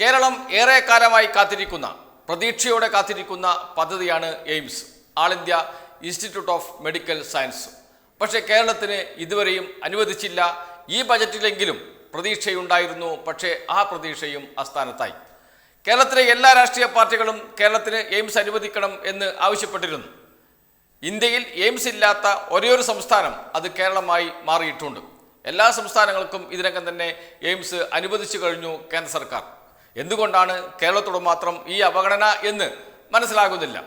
കേരളം ഏറെക്കാലമായി കാത്തിരിക്കുന്ന പ്രതീക്ഷയോടെ കാത്തിരിക്കുന്ന പദ്ധതിയാണ് AIIMS. All India Institute of Medical Science. പക്ഷേ കേരളത്തിന് ഇതുവരെയും അനുവദിച്ചില്ല. ഈ ബജറ്റിലെങ്കിലും പ്രതീക്ഷയുണ്ടായിരുന്നു. പക്ഷേ ആ പ്രതീക്ഷയും അസ്ഥാനത്തായി കേരളത്തിലെ എല്ലാ രാഷ്ട്രീയ പാർട്ടികളും കേരളത്തിന് എയിംസ് അനുവദിക്കണം എന്ന് ആവശ്യപ്പെട്ടിരുന്നു. ഇന്ത്യയിൽ എയിംസ് ഇല്ലാത്ത ഒരേയൊരു സംസ്ഥാനം അത് കേരളമായി മാറിയിട്ടുണ്ട്. എല്ലാ സംസ്ഥാനങ്ങൾക്കും ഇതിനകം തന്നെ എയിംസ് അനുവദിച്ചു കഴിഞ്ഞു കേന്ദ്ര സർക്കാർ. എന്തുകൊണ്ടാണ് കേരളത്തോട് മാത്രം ഈ അവഗണന എന്ന് മനസ്സിലാകുന്നില്ല.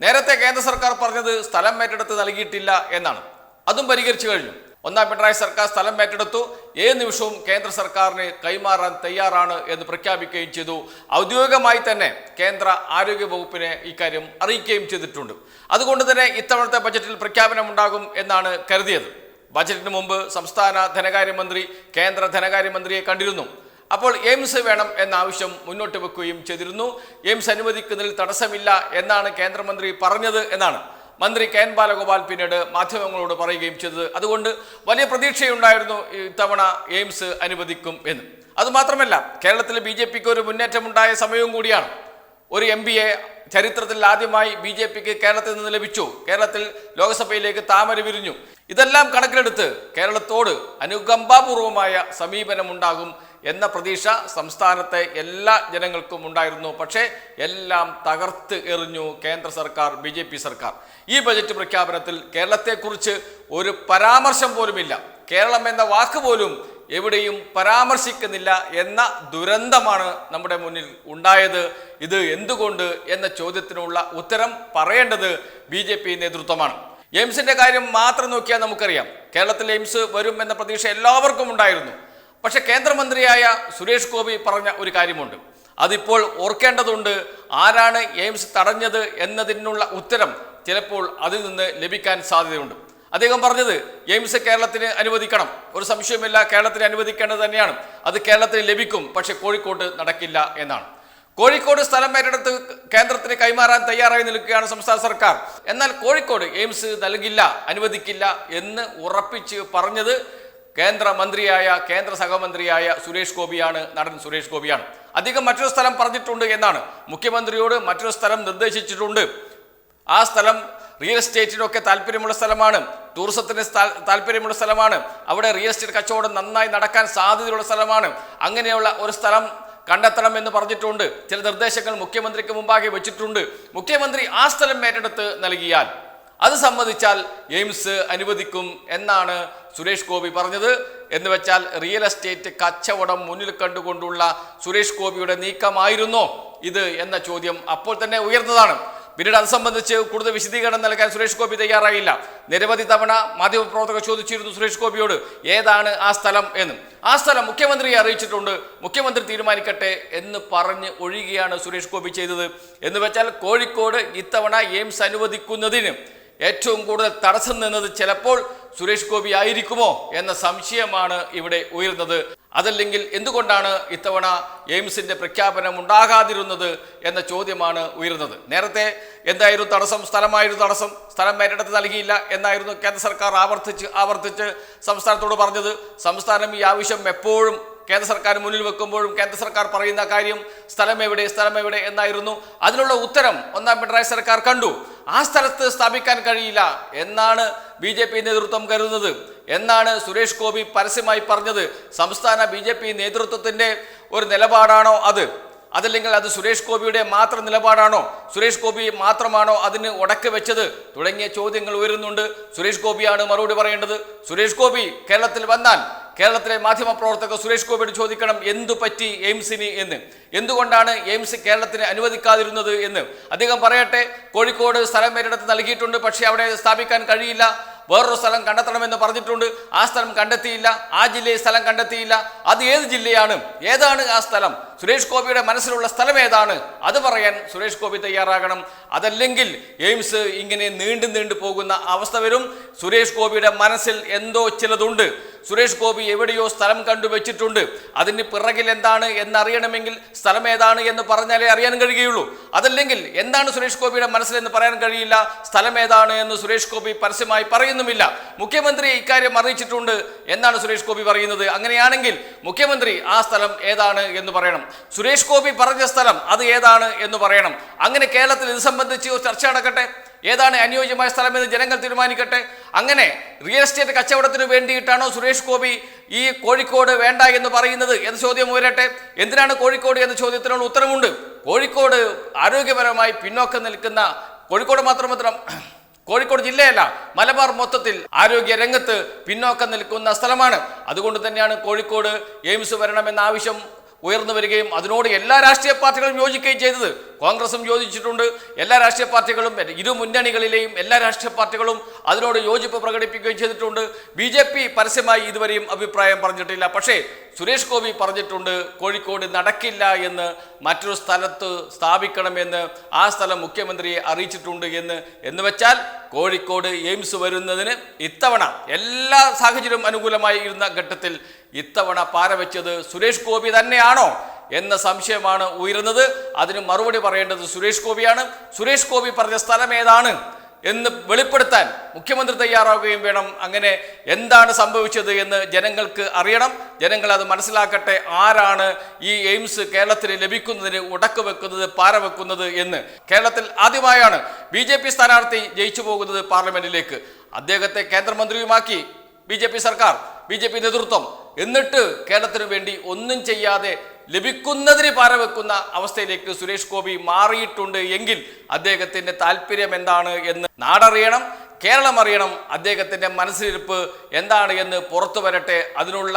നേരത്തെ കേന്ദ്ര സർക്കാർ പറഞ്ഞത് സ്ഥലം ഏറ്റെടുത്ത് നൽകിയിട്ടില്ല എന്നാണ്. അതും പരിഹരിച്ചു കഴിഞ്ഞു. ഒന്നാം പിണറായി സർക്കാർ സ്ഥലം ഏറ്റെടുത്തു. ഏത് നിമിഷവും കേന്ദ്ര സർക്കാരിന് കൈമാറാൻ തയ്യാറാണ് എന്ന് പ്രഖ്യാപിക്കുകയും ചെയ്തു. ഔദ്യോഗികമായി തന്നെ കേന്ദ്ര ആരോഗ്യ വകുപ്പിനെ ഇക്കാര്യം അറിയിക്കുകയും ചെയ്തിട്ടുണ്ട്. അതുകൊണ്ട് തന്നെ ഇത്തവണത്തെ ബജറ്റിൽ പ്രഖ്യാപനമുണ്ടാകും എന്നാണ് കരുതിയത്. ബജറ്റിന് മുമ്പ് സംസ്ഥാന ധനകാര്യമന്ത്രി കേന്ദ്ര ധനകാര്യമന്ത്രിയെ കണ്ടിരുന്നു. അപ്പോൾ എയിംസ് വേണം എന്ന ആവശ്യം മുന്നോട്ട് വെക്കുകയും ചെയ്തിരുന്നു. എയിംസ് അനുവദിക്കുന്നതിൽ തടസ്സമില്ല എന്നാണ് കേന്ദ്രമന്ത്രി പറഞ്ഞത് എന്നാണ്. മന്ത്രി കെ എൻ ബാലഗോപാൽ പിന്നീട് മാധ്യമങ്ങളോട് പറയുകയും ചെയ്തത്. അതുകൊണ്ട് വലിയ പ്രതീക്ഷയുണ്ടായിരുന്നു ഇത്തവണ എയിംസ് അനുവദിക്കും എന്ന്. അതുമാത്രമല്ല കേരളത്തിൽ ബി ജെ പിക്ക് ഒരു മുന്നേറ്റമുണ്ടായ സമയവും കൂടിയാണ്. ഒരു എം പിയെ ചരിത്രത്തിൽ ആദ്യമായി ബി ജെ പിക്ക് കേരളത്തിൽ നിന്ന് ലഭിച്ചു. കേരളത്തിൽ ലോക്സഭയിലേക്ക് താമര വിരിഞ്ഞു. ഇതെല്ലാം കണക്കിലെടുത്ത് കേരളത്തോട് അനുകമ്പാപൂർവമായ സമീപനമുണ്ടാകും എന്ന പ്രതീക്ഷ സംസ്ഥാനത്തെ എല്ലാ ജനങ്ങൾക്കും ഉണ്ടായിരുന്നു. പക്ഷേ എല്ലാം തകർത്ത് എറിഞ്ഞു കേന്ദ്ര സർക്കാർ ബി ജെ പി സർക്കാർ. ഈ ബജറ്റ് പ്രഖ്യാപനത്തിൽ കേരളത്തെക്കുറിച്ച് ഒരു പരാമർശം പോലുമില്ല. കേരളം എന്ന വാക്ക് പോലും എവിടെയും പരാമർശിക്കുന്നില്ല എന്ന ദുരന്തമാണ് നമ്മുടെ മുന്നിൽ ഉണ്ടായത്. ഇത് എന്തുകൊണ്ട് എന്ന ചോദ്യത്തിനുള്ള ഉത്തരം പറയേണ്ടത് ബി ജെ പി നേതൃത്വമാണ്. എയിംസിന്റെ കാര്യം മാത്രം നോക്കിയാൽ നമുക്കറിയാം. കേരളത്തിൽ എയിംസ് വരും എന്ന പ്രതീക്ഷ എല്ലാവർക്കും ഉണ്ടായിരുന്നു. പക്ഷെ കേന്ദ്രമന്ത്രിയായ സുരേഷ് ഗോപി പറഞ്ഞ ഒരു കാര്യമുണ്ട്. അതിപ്പോൾ ഓർക്കേണ്ടതുണ്ട് ആരാണ് എയിംസ് തടഞ്ഞത് എന്നതിനുള്ള ഉത്തരം ചിലപ്പോൾ അതിൽ നിന്ന് ലഭിക്കാൻ സാധ്യതയുണ്ട്. അദ്ദേഹം പറഞ്ഞത് എയിംസ് കേരളത്തിന് അനുവദിക്കണം. ഒരു സംശയമില്ല കേരളത്തിന് അനുവദിക്കേണ്ടത് തന്നെയാണ്. അത് കേരളത്തിന് ലഭിക്കും പക്ഷെ കോഴിക്കോട്ട് നടക്കില്ല എന്നാണ്. കോഴിക്കോട് സ്ഥലം ഏറ്റെടുത്ത് കേന്ദ്രത്തിന് കൈമാറാൻ തയ്യാറായി നിൽക്കുകയാണ് സംസ്ഥാന സർക്കാർ. എന്നാൽ കോഴിക്കോട് എയിംസ് നൽകില്ല അനുവദിക്കില്ല എന്ന് ഉറപ്പിച്ച് പറഞ്ഞത് കേന്ദ്ര മന്ത്രിയായ കേന്ദ്ര സഹമന്ത്രിയായ സുരേഷ് ഗോപിയാണ് നടൻ സുരേഷ് ഗോപിയാണ്. അധികം മറ്റൊരു സ്ഥലം പറഞ്ഞിട്ടുണ്ട് എന്നാണ് മുഖ്യമന്ത്രിയോട് മറ്റൊരു സ്ഥലം നിർദ്ദേശിച്ചിട്ടുണ്ട്. ആ സ്ഥലം റിയൽ എസ്റ്റേറ്റിനൊക്കെ താല്പര്യമുള്ള സ്ഥലമാണ് ടൂറിസത്തിന് താല്പര്യമുള്ള സ്ഥലമാണ് അവിടെ റിയൽ എസ്റ്റേറ്റ് കച്ചവടം നന്നായി നടക്കാൻ സാധ്യതയുള്ള സ്ഥലമാണ്. അങ്ങനെയുള്ള ഒരു സ്ഥലം കണ്ടെത്തണം എന്ന് പറഞ്ഞിട്ടുണ്ട്. ചില നിർദ്ദേശങ്ങൾ മുഖ്യമന്ത്രിക്ക് മുമ്പാകെ വെച്ചിട്ടുണ്ട്. മുഖ്യമന്ത്രി ആ സ്ഥലം ഏറ്റെടുത്ത് നൽകിയാൽ അത് സംബന്ധിച്ചാൽ എയിംസ് അനുവദിക്കും എന്നാണ് സുരേഷ് ഗോപി പറഞ്ഞത്. എന്ന് വെച്ചാൽ റിയൽ എസ്റ്റേറ്റ് കച്ചവടം മുന്നിൽ കണ്ടുകൊണ്ടുള്ള സുരേഷ് ഗോപിയുടെ നീക്കമായിരുന്നോ? ഇത് എന്ന ചോദ്യം അപ്പോൾ തന്നെ ഉയർന്നതാണ്. പിന്നീട് അത് സംബന്ധിച്ച് കൂടുതൽ വിശദീകരണം നൽകാൻ സുരേഷ് ഗോപി തയ്യാറായില്ല. നിരവധി തവണ മാധ്യമപ്രവർത്തകർ ചോദിച്ചിരുന്നു സുരേഷ് ഗോപിയോട് ഏതാണ് ആ സ്ഥലം എന്ന്. ആ സ്ഥലം മുഖ്യമന്ത്രിയെ അറിയിച്ചിട്ടുണ്ട്. മുഖ്യമന്ത്രി തീരുമാനിക്കട്ടെ എന്ന് പറഞ്ഞ് ഒഴിയുകയാണ് സുരേഷ് ഗോപി ചെയ്തത്. എന്ന് വെച്ചാൽ കോഴിക്കോട് ഇത്തവണ എയിംസ് അനുവദിക്കുന്നതിന് ഏറ്റവും കൂടുതൽ തടസ്സം നിന്നത് ചിലപ്പോൾ സുരേഷ് ഗോപി ആയിരിക്കുമോ എന്ന സംശയമാണ് ഇവിടെ ഉയർന്നത് അതല്ലെങ്കിൽ എന്തുകൊണ്ടാണ് ഇത്തവണ എയിംസിന്റെ പ്രഖ്യാപനം ഉണ്ടാകാതിരുന്നത് എന്ന ചോദ്യമാണ് ഉയരുന്നത്. നേരത്തെ എന്തായിരുന്നു തടസ്സം? സ്ഥലമായിരുന്നു തടസ്സം. സ്ഥലം മേരിടത്ത് നൽകിയില്ല എന്നായിരുന്നു കേന്ദ്ര സർക്കാർ ആവർത്തിച്ച് ആവർത്തിച്ച് സംസ്ഥാനത്തോട് പറഞ്ഞത്. സംസ്ഥാനം ഈ ആവശ്യം എപ്പോഴും കേന്ദ്ര സർക്കാർ മുന്നിൽ വെക്കുമ്പോഴും കേന്ദ്ര സർക്കാർ പറയുന്ന കാര്യം സ്ഥലം എവിടെ സ്ഥലം എവിടെ എന്നായിരുന്നു. അതിനുള്ള ഉത്തരം ഒന്നാം പിണറായി സർക്കാർ കണ്ടു. ആ സ്ഥലത്ത് സ്ഥാപിക്കാൻ കഴിയില്ല എന്നാണ് ബി ജെ പി നേതൃത്വം കരുതുന്നത്. എന്നാണ് സുരേഷ് ഗോപി പരസ്യമായി പറഞ്ഞത്. സംസ്ഥാന ബി ജെ പി നേതൃത്വത്തിന്റെ ഒരു നിലപാടാണോ അത്? അതല്ലെങ്കിൽ അത് സുരേഷ് ഗോപിയുടെ മാത്രം നിലപാടാണോ? സുരേഷ് ഗോപി മാത്രമാണോ അതിന് ഉടക്ക് വെച്ചത്? തുടങ്ങിയ ചോദ്യങ്ങൾ ഉയരുന്നുണ്ട്. സുരേഷ് ഗോപിയാണ് മറുപടി പറയേണ്ടത്. സുരേഷ് ഗോപി കേരളത്തിൽ വന്നാൽ കേരളത്തിലെ മാധ്യമപ്രവർത്തകർ സുരേഷ് ഗോപിയോട് ചോദിക്കണം എന്തു പറ്റി എയിംസിന് എന്ന്? എന്തുകൊണ്ടാണ് എയിംസ് കേരളത്തിന് അനുവദിക്കാതിരുന്നത് എന്ന്? അദ്ദേഹം പറയട്ടെ കോഴിക്കോട് സ്ഥലം ഏറ്റെടുത്ത് നൽകിയിട്ടുണ്ട് പക്ഷേ അവിടെ സ്ഥാപിക്കാൻ കഴിയില്ല. വേറൊരു സ്ഥലം കണ്ടെത്തണമെന്ന് പറഞ്ഞിട്ടുണ്ട്. ആ സ്ഥലം കണ്ടെത്തിയില്ല. ആ ജില്ലയിൽ സ്ഥലം കണ്ടെത്തിയില്ല. അത് ഏത് ജില്ലയാണ്? ഏതാണ് ആ സ്ഥലം? സുരേഷ് ഗോപിയുടെ മനസ്സിലുള്ള സ്ഥലം ഏതാണ്? അത് പറയാൻ സുരേഷ് ഗോപി തയ്യാറാകണം. അതല്ലെങ്കിൽ എയിംസ് ഇങ്ങനെ നീണ്ടു നീണ്ടു പോകുന്ന അവസ്ഥ വരും. സുരേഷ് ഗോപിയുടെ മനസ്സിൽ എന്തോ ചിലതുണ്ട്. സുരേഷ് ഗോപി എവിടെയോ സ്ഥലം കണ്ടുവച്ചിട്ടുണ്ട്. അതിന് പിറകിൽ എന്താണ് എന്നറിയണമെങ്കിൽ സ്ഥലം ഏതാണ് എന്ന് പറഞ്ഞാലേ അറിയാൻ കഴിയുകയുള്ളൂ. അതല്ലെങ്കിൽ എന്താണ് സുരേഷ് ഗോപിയുടെ മനസ്സിലെന്ന് പറയാൻ കഴിയില്ല. സ്ഥലം ഏതാണ് എന്ന് സുരേഷ് ഗോപി പരസ്യമായി പറയുന്നുമില്ല. മുഖ്യമന്ത്രി ഇക്കാര്യം അറിയിച്ചിട്ടുണ്ട് എന്നാണ് സുരേഷ് ഗോപി പറയുന്നത്. അങ്ങനെയാണെങ്കിൽ മുഖ്യമന്ത്രി ആ സ്ഥലം ഏതാണ് എന്ന് പറയണം. സുരേഷ് ഗോപി പറഞ്ഞ സ്ഥലം അത് ഏതാണ് എന്ന് പറയണം. അങ്ങനെ കേരളത്തിൽ ഇത് സംബന്ധിച്ച് ചർച്ച നടക്കട്ടെ? ഏതാണ് അനുയോജ്യമായ സ്ഥലമെന്ന് ജനങ്ങൾ തീരുമാനിക്കട്ടെ? അങ്ങനെ റിയൽ എസ്റ്റേറ്റ് കച്ചവടത്തിന് വേണ്ടിയിട്ടാണോ സുരേഷ് ഗോപി ഈ കോഴിക്കോട് വേണ്ട എന്ന് പറയുന്നത് എന്ന ചോദ്യം ഉയരട്ടെ? എന്തിനാണ് കോഴിക്കോട് എന്ന ചോദ്യത്തിനുള്ള ഉത്തരമുണ്ട്? കോഴിക്കോട് ആരോഗ്യപരമായി പിന്നോക്കം നിൽക്കുന്ന കോഴിക്കോട് മാത്രം കോഴിക്കോട് ജില്ലയല്ല മലബാർ മൊത്തത്തിൽ ആരോഗ്യ രംഗത്ത് പിന്നോക്കം നിൽക്കുന്ന സ്ഥലമാണ്. അതുകൊണ്ട് തന്നെയാണ് കോഴിക്കോട് എയിംസ് വരണമെന്ന ആവശ്യം ഉയർന്നു വരികയും അതിനോട് എല്ലാ രാഷ്ട്രീയ പാർട്ടികളും യോജിക്കുകയും ചെയ്തത്. കോൺഗ്രസും യോജിച്ചിട്ടുണ്ട്. എല്ലാ രാഷ്ട്രീയ പാർട്ടികളും ഇരു മുന്നണികളിലെയും എല്ലാ രാഷ്ട്രീയ പാർട്ടികളും അതിനോട് യോജിപ്പ് പ്രകടിപ്പിക്കുകയും ചെയ്തിട്ടുണ്ട്. ബി ജെ പി പരസ്യമായി ഇതുവരെയും അഭിപ്രായം പറഞ്ഞിട്ടില്ല. പക്ഷേ സുരേഷ് ഗോപി പറഞ്ഞിട്ടുണ്ട് കോഴിക്കോട് നടക്കില്ല എന്ന് മറ്റൊരു സ്ഥലത്ത് സ്ഥാപിക്കണമെന്ന് ആ സ്ഥലം മുഖ്യമന്ത്രിയെ അറിയിച്ചിട്ടുണ്ട് എന്ന്. എന്ന് വെച്ചാൽ കോഴിക്കോട് എയിംസ് വരുന്നതിന് ഇത്തവണ എല്ലാ സാഹചര്യവും അനുകൂലമായി ഇരുന്ന ഘട്ടത്തിൽ ഇത്തവണ പാരവെച്ചത് സുരേഷ് ഗോപി തന്നെയാണോ? എന്ന സംശയമാണ് ഉയരുന്നത്. അതിന് മറുപടി പറയേണ്ടത് സുരേഷ് ഗോപിയാണ്. സുരേഷ് ഗോപി പറഞ്ഞ സ്ഥലം ഏതാണ് എന്ന് വെളിപ്പെടുത്താൻ മുഖ്യമന്ത്രി തയ്യാറാവുകയും വേണം. അങ്ങനെ എന്താണ് സംഭവിച്ചത് എന്ന് ജനങ്ങൾക്ക് അറിയണം. ജനങ്ങൾ അത് മനസ്സിലാക്കട്ടെ. ആരാണ് ഈ എയിംസ് കേരളത്തിന് ലഭിക്കുന്നതിന് ഉടക്ക് വെക്കുന്നത് പാര വെക്കുന്നത് എന്ന്. കേരളത്തിൽ ആദ്യമായാണ് ബി ജെ പി സ്ഥാനാർത്ഥി ജയിച്ചു പോകുന്നത് പാർലമെന്റിലേക്ക്. അദ്ദേഹത്തെ കേന്ദ്രമന്ത്രിയുമാക്കി ബി ജെ പി സർക്കാർ ബി ജെ പി നേതൃത്വം. എന്നിട്ട് കേരളത്തിനു വേണ്ടി ഒന്നും ചെയ്യാതെ ലഭിക്കുന്നതിന് പാരവെക്കുന്ന അവസ്ഥയിലേക്ക് സുരേഷ് ഗോപി മാറിയിട്ടുണ്ട് എങ്കിൽ അദ്ദേഹത്തിന്റെ താല്പര്യം എന്താണ് എന്ന് നാടറിയണം കേരളം അറിയണം അദ്ദേഹത്തിന്റെ മനസ്സിലിരിപ്പ് എന്താണ് എന്ന് പുറത്തു വരട്ടെ. അതിനുള്ള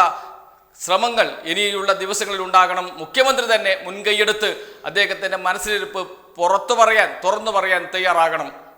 ശ്രമങ്ങൾ ഇനിയുള്ള ദിവസങ്ങളിൽ ഉണ്ടാകണം. മുഖ്യമന്ത്രി തന്നെ മുൻകൈയെടുത്ത് അദ്ദേഹത്തിന്റെ മനസ്സിലിരിപ്പ് പുറത്തു പറയാൻ തുറന്നു പറയാൻ തയ്യാറാകണം.